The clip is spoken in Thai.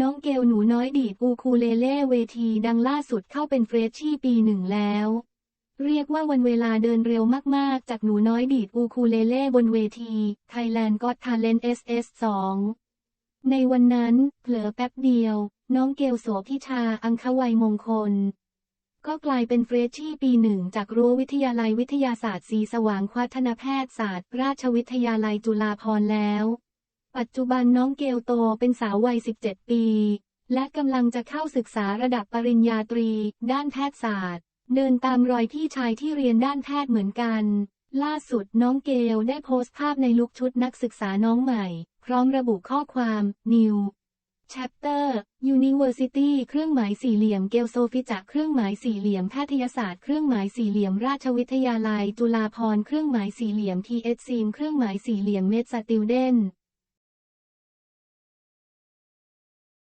น้องเกลหนูน้อยดีดอูคูเลเล่เวทีดังล่าสุดเข้าเป็นเฟรชชี่ปีหนึ่งแล้ว เรียกว่าวันเวลาเดินเร็วมากๆ จากหนูน้อยดีดอูคูเลเล่บนเวที Thailand Got Talent SS 2 ในวันนั้นเผลอแป๊บเดียว น้องเกลโสพิชาอังควัยมงคล ก็กลายเป็นเฟรชชี่ปีหนึ่งจากรั้ววิทยาลัยวิทยาศาสตร์ศรีสว่างควัฒนแพทยศาสตร์ ราชวิทยาลัยจุฬาภรณ์แล้ว ปัจจุบันน้องเกลโตเป็นสาววัย 17 ปี และกำลังจะเข้าศึกษาระดับปริญญาตรี ด้านแพทยศาสตร์ เดินตามรอยพี่ชายที่เรียนด้านแพทย์เหมือนกัน ล่าสุดน้องเกลได้โพสต์ภาพในลุคชุดนักศึกษาน้องใหม่ พร้อมระบุข้อความ New Chapter University เครื่องหมายสี่เหลี่ยมเกลโซฟิจะเครื่องหมายสี่เหลี่ยมแพทยศาสตร์เครื่องหมายสี่เหลี่ยมราชวิทยาลัย จุฬาภรณ์เครื่องหมายสี่เหลี่ยม TH ซีมเครื่องหมายสี่เหลี่ยมเมดสติลเดน